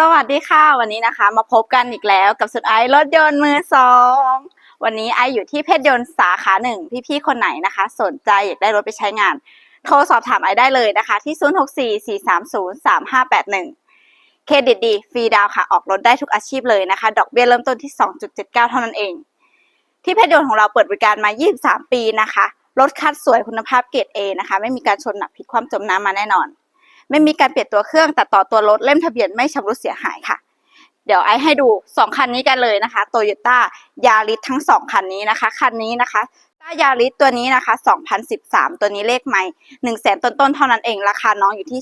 สวัสดีค่ะ วันนี้นะคะ มาพบกันอีกแล้วกับสุดไอรถยนต์มือสองวันนี้ไออยู่ที่เพชรยนต์สาขาหนึ่งพี่ๆคนไหนนะคะ สนใจอยากได้รถไปใช้งาน โทรสอบถามไอได้เลยนะคะ ที่ 0644303581 เครดิตดีฟรีดาวน์ค่ะ ออกรถได้ทุกอาชีพเลยนะคะ ดอกเบี้ยเริ่มต้นที่ 2.79 เท่านั้นเอง ที่เพชรยนต์ของเราเปิดบริการมา 23 ปีนะคะรถคัดสวยคุณภาพเกรด A นะคะ ไม่มีการชนหนักพลิกคว่ำจมน้ำมาแน่นอน ไม่มีการเปลี่ยนตัวเครื่องตัดต่อตัวรถเล่มทะเบียนไม่ชำรุดเสียหายค่ะ เดี๋ยวไอให้ดู 2 คันนี้กันเลยนะคะโตโยต้ายาริสทั้ง 2 คันนี้นะคะ คันนี้นะคะ ยาริสตัวนี้นะคะ 2013 ตัวนี้เลขใหม่ 1 0 0 0 0แสนต้นๆ เท่านั้นเอง ราคาน้องอยู่ที่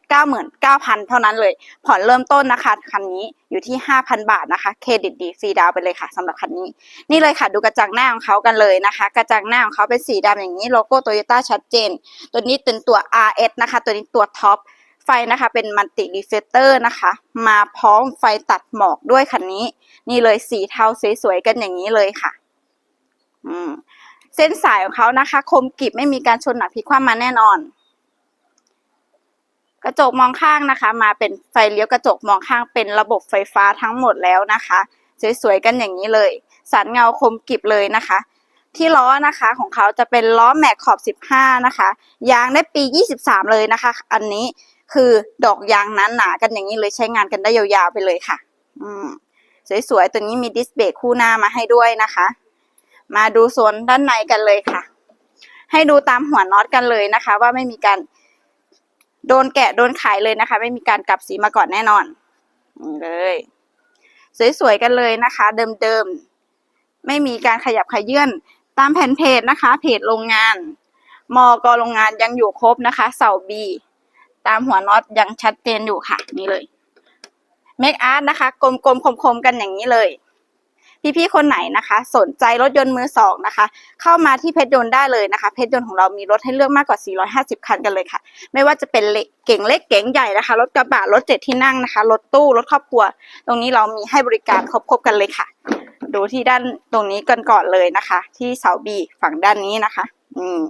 299,000 เท่านั้นเลย ผ่อนเริ่มต้นนะคะ คันนี้อยู่ที่ 5,000 บาทนะคะ เครดิตดีฟรีดาวไปเลยค่ะสำหรับคันนี้ นี่เลยค่ะดูกระจังหน้าของเขากันเลยนะคะ กระจังหน้าของเขาเป็นสีดำอย่างนี้โลโก้โตโยต้าชัดเจน ตัวนี้เป็นตัว RS นะคะ ตัวนี้ตัวท็อป ไฟนะคะเป็นมัลติรีเฟลเตอร์นะคะ มาพร้อมไฟตัดหมอกด้วยคันนี้ นี่เลยสีเทาสวยๆกันอย่างนี้เลยค่ะ อืม เส้นสายของเขานะคะ คมกริบไม่มีการชนหนักพลิกคว่ำมาแน่นอน กระจกมองข้างนะคะ มาเป็นไฟเลี้ยวกระจกมองข้างเป็นระบบไฟฟ้าทั้งหมดแล้วนะคะ สวยๆกันอย่างนี้เลย สันเงาคมกริบเลยนะคะ ที่ล้อนะคะของเขาจะเป็นล้อแม็กขอบ 15 นะคะ ยางได้ปี 23 เลยนะคะ อันนี้คือดอกยางนั้นหนากันอย่างนี้เลยใช้งานกันได้ยาวๆไปเลยค่ะ อืมสวยๆตัวนี้มีดิสเบรกคู่หน้ามาให้ด้วยนะคะ มาดูโซนด้านในกันเลยค่ะ ให้ดูตามหัวน็อตกันเลยนะคะ ว่าไม่มีการโดนแกะโดนขายเลยนะคะ ไม่มีการกลับสีมาก่อนแน่นอนเลย สวยๆกันเลยนะคะ เดิมๆ ไม่มีการขยับขยื่นตามแผ่นเพจนะคะ เพจโรงงาน มอกโรงงานยังอยู่ครบนะคะ เสาบีตามหัวน็อตยังชัดเจนอยู่ค่ะ นี่เลยเมคอาร์ตนะคะ กลมๆคมๆกันอย่างนี้เลย พี่ๆคนไหนนะคะ สนใจรถยนต์มือสองนะคะ เข้ามาที่เพชรยนต์ได้เลยนะคะ เพชรยนต์ของเรามีรถให้เลือกมากกว่า 450 คันกันเลยค่ะ ไม่ว่าจะเป็นเล็กเก่งเล็กเก่งใหญ่นะคะ รถกระบะรถเจ็ดที่นั่งนะคะ รถตู้รถครอบครัว ตรงนี้เรามีให้บริการครบๆกันเลยค่ะ ดูที่ด้านตรงนี้กันก่อนเลยนะคะ ที่เสาบีฝั่งด้านนี้นะคะ อืม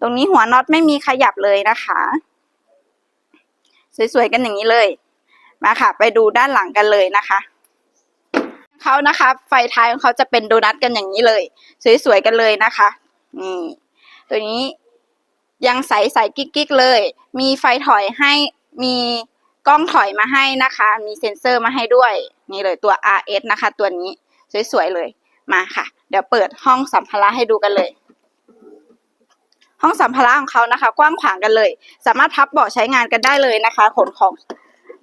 ตรงนี้หัวน็อตไม่มีขยับเลยนะคะ สวยๆกันอย่างนี้เลย มาค่ะ ไปดูด้านหลังกันเลยนะคะ เขานะคะ ไฟท้ายของเขาจะเป็นโดนัทกันอย่างนี้เลย สวยๆกันเลยนะคะนี่ตัวนี้ยังใสใสกิ๊กๆเลย มีไฟถอยให้มีกล้องถอยมาให้นะคะ มีเซ็นเซอร์มาให้ด้วย นี่เลยตัว RS นะคะ ตัวนี้สวยๆเลยมาค่ะ เดี๋ยวเปิดห้องสัมภาระให้ดูกันเลย ห้องสัมภาระของเขานะคะ กว้างขวางกันเลย สามารถพับเบาะใช้งานกันได้เลยนะคะ ขนของ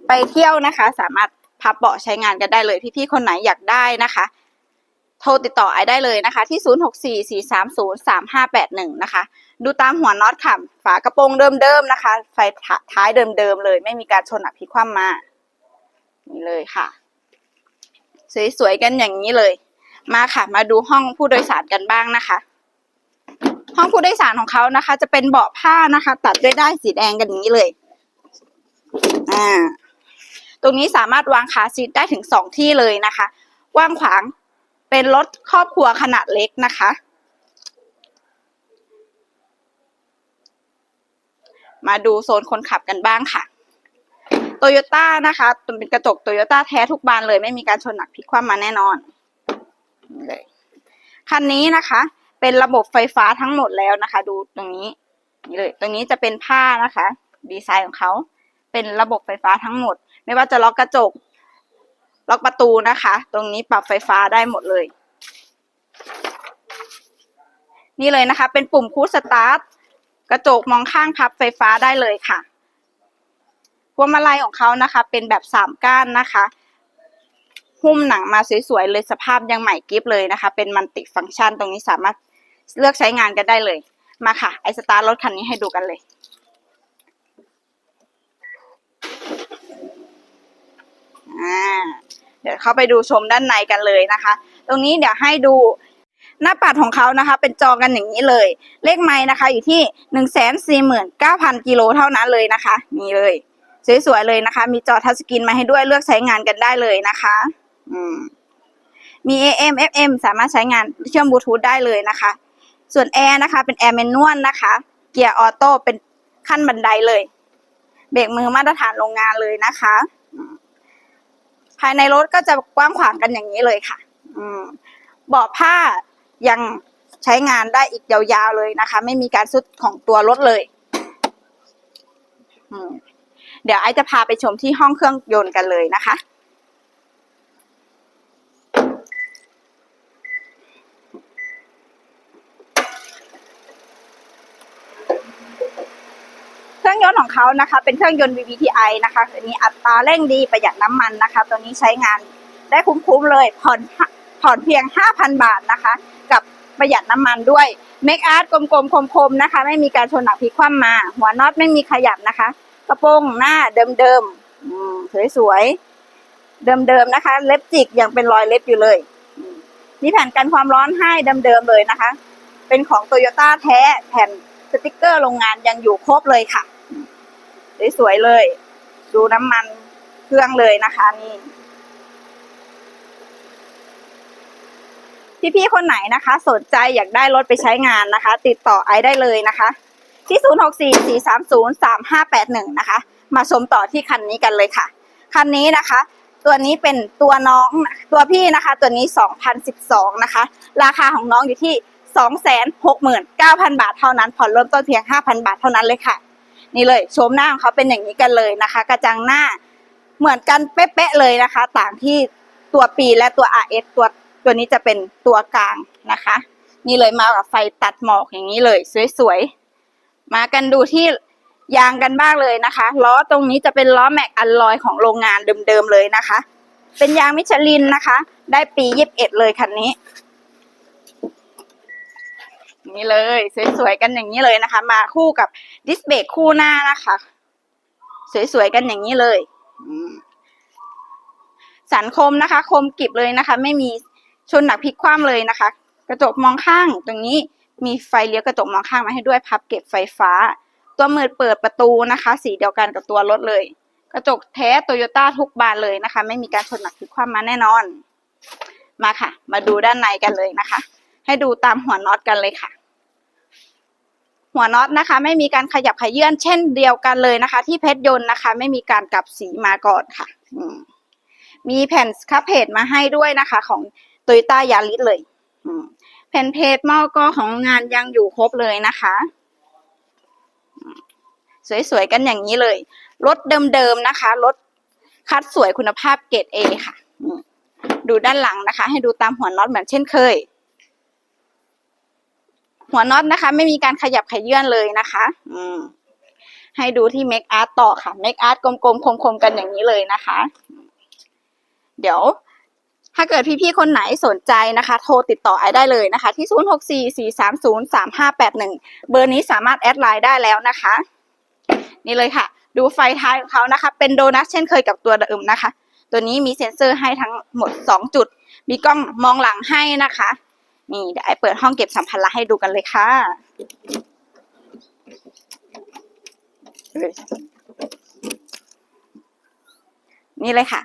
ไปเที่ยวนะคะ สามารถ พับเบาะใช้งานกันได้เลยพี่ๆคนไหนอยากได้นะคะ โทรติดต่อไอได้เลยนะคะ ที่ 0644303581 นะคะ ดูตามหัวน็อตค่ะ ฝากระโปรงเดิมๆนะคะ ไฟท้ายเดิมๆเลย ไม่มีการชนหนักพลิคว่ำมานี่เลยค่ะ สวยๆกันอย่างนี้เลย มาค่ะ มาดูห้องผู้โดยสารกันบ้างนะคะ ห้องผู้โดยสารของเขานะคะ จะเป็นเบาะผ้านะคะ ตัดด้วยด้ายสีแดงกันอย่างนี้เลย อ่า ตรงนี้สามารถวางขาซีทได้ถึงสองที่เลยนะคะ กว้างขวางเป็นรถครอบครัวขนาดเล็กนะคะ มาดูโซนคนขับกันบ้างค่ะโตโยต้านะคะเป็นกระจกโตโยต้าแท้ทุกบานเลย ไม่มีการชนหนักพลิกคว่ำมาแน่นอนเลยคันนี้นะคะ เป็นระบบไฟฟ้าทั้งหมดแล้วนะคะ ดูตรงนี้นี่เลย ตรงนี้จะเป็นผ้านะคะ ดีไซน์ของเขาเป็นระบบไฟฟ้าทั้งหมด ไม่ว่าจะล็อกกระจก ล็อกประตูนะคะ ตรงนี้ปรับไฟฟ้าได้หมดเลย นี่เลยนะคะ เป็นปุ่มคูสตาร์ทกระจกมองข้างพับไฟฟ้าได้เลยค่ะพวงมาลัยของเขานะคะ เป็นแบบสามก้านนะคะ หุ้มหนังมาสวยๆเลยสภาพยังใหม่กิฟเลยนะคะ เป็นมันติฟังก์ชันตรงนี้สามารถเลือกใช้งานกันได้เลย มาค่ะ ไอสตาร์ทรถคันนี้ให้ดูกันเลย อ่าเดี๋ยวเข้าไปดูชมด้านในกันเลยนะคะ ตรงนี้เดี๋ยวให้ดูหน้าปัดของเขานะคะ เป็นจอกันอย่างนี้เลย เลขไม้นะคะ อยู่ที่หนึ่งแสนสี่หมื่นเก้าพันกิโลเท่านั้นเลยนะคะ นี่เลย สวยๆเลยนะคะ มีจอทัชสกรีนมาให้ด้วยเลือกใช้งานกันได้เลยนะคะ อืมมี AM FM สามารถใช้งานเชื่อมบลูทูธได้เลยนะคะ ส่วนแอร์นะคะ เป็นแอร์แมนนวลนะคะ เกียร์ออโต้เป็นขั้นบันไดเลย เบรกมือมาตรฐานโรงงานเลยนะคะ ภายในรถก็จะกว้างขวางกันอย่างนี้เลยค่ะ อืมเบาะผ้ายังใช้งานได้อีกยาวๆเลยนะคะ ไม่มีการสุดของตัวรถเลย เดี๋ยวไอจะพาไปชมที่ห้องเครื่องยนต์กันเลยนะคะ เครื่องย นต์ของเขานะคะ เป็นเครื่องยนต์ VVTi นะคะอันนี้อัตราเร่งดีประหยัดน้ำมันนะคะ ตัวนี้ใช้งานได้คุ้มๆเลย ผ่อนผ่อนเพียง 5,000 บาทนะคะ กับประหยัดน้ำมันด้วยเมคอาร์ตกลมๆคมๆนะคะ ไม่มีการชนหนักพลิกคว่ำมา หัวน็อตไม่มีขยับนะคะ กระโปรงหน้าเดิมๆอืมสวยๆเดิมๆนะคะ เล็บจิกยังเป็นรอยเล็บอยู่เลยมีแผ่นกันความร้อนให้เดิมๆเลยนะคะ เป็นของโตโยต้าแท้แผ่นสติกเกอร์โรงงานยังอยู่ครบเลยค่ะ สวยๆเลย ดูน้ำมันเครื่องเลยนะคะนี่พี่ๆคนไหนนะคะ สนใจอยากได้รถไปใช้งานนะคะ ติดต่อไอได้เลยนะคะ ที่ 0644303581 นะคะ มาชมต่อที่คันนี้กันเลยค่ะ คันนี้นะคะ ตัวนี้เป็นตัวน้องตัวพี่นะคะ ตัวนี้ 2012 นะคะ ราคาของน้องอยู่ที่ 269,000 บาทเท่านั้น ผ่อนเริ่มต้นเพียง 5,000 บาทเท่านั้นเลยค่ะ นี่เลยโฉมหน้าของเขาเป็นอย่างนี้กันเลยนะคะ กระจังหน้าเหมือนกันเป๊ะๆเลยนะคะ ต่างที่ตัวปีและตัว RS ตัวตัวนี้จะเป็นตัวกลางนะคะ นี่เลยมากับไฟตัดหมอกอย่างนี้เลยสวยๆมากันดูที่ยางกันบ้างเลยนะคะล้อตรงนี้จะเป็นล้อแม็กอัลลอยของโรงงานเดิมๆเลยนะคะ เป็นยางมิชลินนะคะ ได้ปียีิบเอ็ดเลยคันนี้ นี่เลย สวยๆกันอย่างนี้เลยนะคะ มาคู่กับดิสเบรกคู่หน้านะคะ สวยๆกันอย่างนี้เลยสันคมนะคะ คมกริบเลยนะคะ ไม่มีชนหนักพลิกคว่ำเลยนะคะ กระจกมองข้างตรงนี้มีไฟเลี้ยวกระจกมองข้างมาให้ด้วยพับเก็บไฟฟ้า ตัวมือเปิดประตูนะคะ สีเดียวกันกับตัวรถเลย กระจกแท้โตโยต้าทุกบานเลยนะคะ ไม่มีการชนหนักพลิกคว่ำมาแน่นอน มาค่ะ มาดูด้านในกันเลยนะคะ ให้ดูตามหัวน็อตกันเลยค่ะ หัวน็อตนะคะ ไม่มีการขยับขยื่นเช่นเดียวกันเลยนะคะ ที่เพชรยนต์นะคะ ไม่มีการกลับสีมาก่อนค่ะมีแผ่นคัพเพจมาให้ด้วยนะคะ ของโตโยต้ายาริสเลยแผ่นเพจมอกอของงานยังอยู่ครบเลยนะคะสวยๆกันอย่างนี้เลย รถเดิมๆนะคะ รถคัดสวยคุณภาพเกรดเอค่ะ ดูด้านหลังนะคะ ให้ดูตามหัวน็อตเหมือนเช่นเคย หัวน็อตนะคะ ไม่มีการขยับขยื่นเลยนะคะ อืม ให้ดูที่เมคอาร์ตต่อค่ะเมคอาร์ตกลมๆคมๆกันอย่างนี้เลยนะคะ เดี๋ยวถ้าเกิดพี่ๆ คนไหนสนใจนะคะ โทรติดต่อไอได้เลยนะคะ ที่ 0644303581 เบอร์นี้สามารถแอดไลน์ได้แล้วนะคะ นี่เลยค่ะ ดูไฟท้ายของเขานะคะ เป็นโดนัทเช่นเคยกับตัวเดิมนะคะ ตัวนี้มีเซ็นเซอร์ให้ทั้งหมด 2 จุด มีกล้องมองหลังให้นะคะ นี่เดี๋ยวไอเปิดห้องเก็บสัมภาระให้ดูกันเลยค่ะเฮ้ยนี่เลยค่ะ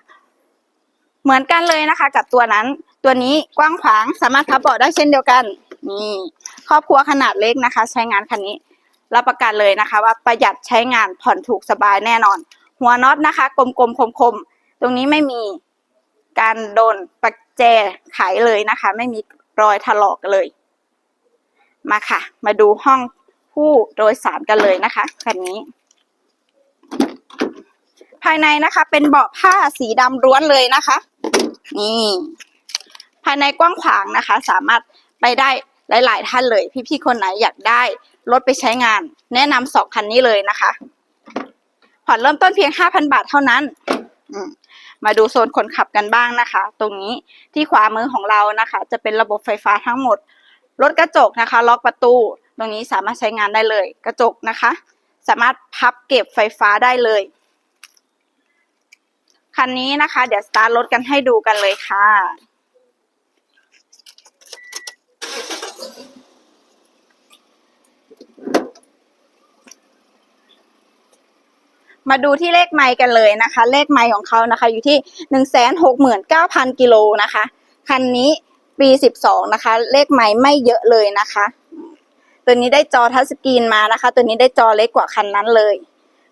เหมือนกันเลยนะคะ กับตัวนั้น ตัวนี้กว้างขวางสามารถพับเบาะได้เช่นเดียวกัน นี่ครอบครัวขนาดเล็กนะคะ ใช้งานคันนี้ รับประกันเลยนะคะ ว่าประหยัดใช้งานผ่อนถูกสบายแน่นอน หัวน็อตนะคะ กลมๆคมๆตรงนี้ไม่มีการโดนปักแจไขเลยนะคะ ไม่มี รอยถลอกเลย มาค่ะ มาดูห้องผู้โดยสารกันเลยนะคะคันนี้ ภายในนะคะ เป็นเบาะผ้าสีดำล้วนเลยนะคะ นี่ ภายในกว้างขวางนะคะ สามารถไปได้หลาย ๆ ท่านเลย พี่ๆคนไหนอยากได้รถไปใช้งาน แนะนำสองคันนี้เลยนะคะ ผ่อนเริ่มต้นเพียง5,000บาทเท่านั้น อืม มาดูโซนคนขับกันบ้างนะคะ ตรงนี้ที่ขวามือของเรานะคะ จะเป็นระบบไฟฟ้าทั้งหมดรถกระจกนะคะ ล็อกประตู ตรงนี้สามารถใช้งานได้เลย กระจกนะคะ สามารถพับเก็บไฟฟ้าได้เลยคันนี้นะคะ เดี๋ยวสตาร์ทรถกันให้ดูกันเลยค่ะ มาดูที่เลขไมล์กันเลยนะคะ เลขไมล์ของเขานะคะ อยู่ที่หนึ่งแสนหกหมื่นเก้าพันกิโลนะคะ คันนี้ปีสิบสองนะคะ เลขไมล์ไม่เยอะเลยนะคะ ตัวนี้ได้จอทัชสกรีนมานะคะ ตัวนี้ได้จอเล็กกว่าคันนั้นเลย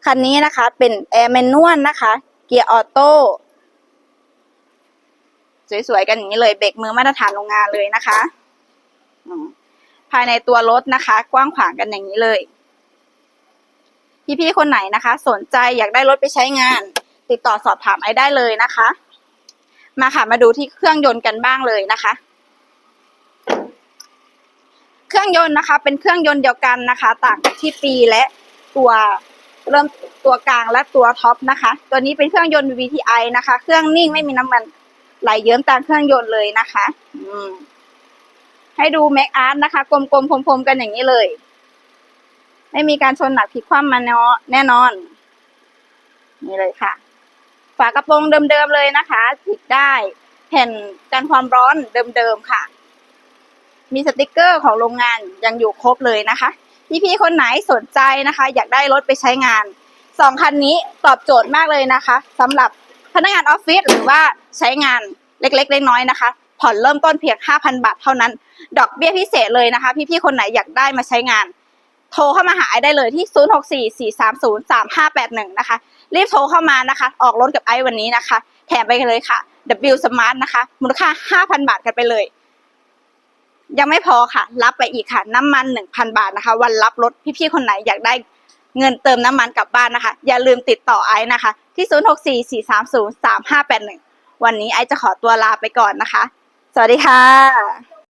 คันนี้นะคะเป็นแอร์แมนนวลนะคะ เกียร์ออโต้สวยๆกันอย่างนี้เลยเบรกมือมาตรฐานโรงงานเลยนะคะ ภายในตัวรถนะคะ กว้างขวางกันอย่างนี้เลย พี่ๆคนไหนนะคะ สนใจอยากได้รถไปใช้งาน ติดต่อสอบถามไอได้เลยนะคะ มาค่ะมาดูที่เครื่องยนต์กันบ้างเลยนะคะ เครื่องยนต์นะคะ เป็นเครื่องยนต์เดียวกันนะคะ ต่างที่ปีและตัวเริ่มตัวกลางและตัวท็อปนะคะ ตัวนี้เป็นเครื่องยนต์ VTI นะคะ เครื่องนิ่งไม่มีน้ำมันไหลเยิ้มตามเครื่องยนต์เลยนะคะ อืมให้ดูแม็กอาร์ตนะคะ กลมๆพรมๆกันอย่างนี้เลย ไม่มีการชนหนักพลิกคว่ำมาเนาะแน่นอน นี่เลยค่ะ ฝากระโปรงเดิมๆเลยนะคะติดได้แผ่นกันความร้อนเดิมๆค่ะ มีสติกเกอร์ของโรงงานยังอยู่ครบเลยนะคะพี่ๆคนไหนสนใจนะคะ อยากได้รถไปใช้งานสองคันนี้ตอบโจทย์มากเลยนะคะสำหรับพนักงานออฟฟิศหรือว่าใช้งานเล็กๆน้อยๆนะคะ ผ่อนเริ่มต้นเพียง 5,000 บาทเท่านั้น ดอกเบี้ยพิเศษเลยนะคะ พี่ๆคนไหนอยากได้มาใช้งาน โทรเข้ามาหาไอได้เลยที่ 0644303581 นะคะ รีบโทรเข้ามานะคะ ออกรถกับไอวันนี้นะคะ แถมไปเลยค่ะ W Smart นะคะ มูลค่า 5,000 บาทกันไปเลย ยังไม่พอค่ะ รับไปอีกค่ะ น้ำมัน 1,000 บาทนะคะ วันรับรถพี่ๆคนไหนอยากได้เงินเติมน้ำมันกลับบ้านนะคะ อย่าลืมติดต่อไอนะคะ ที่ 0644303581 วันนี้ไอจะขอตัวลาไปก่อนนะคะ สวัสดีค่ะ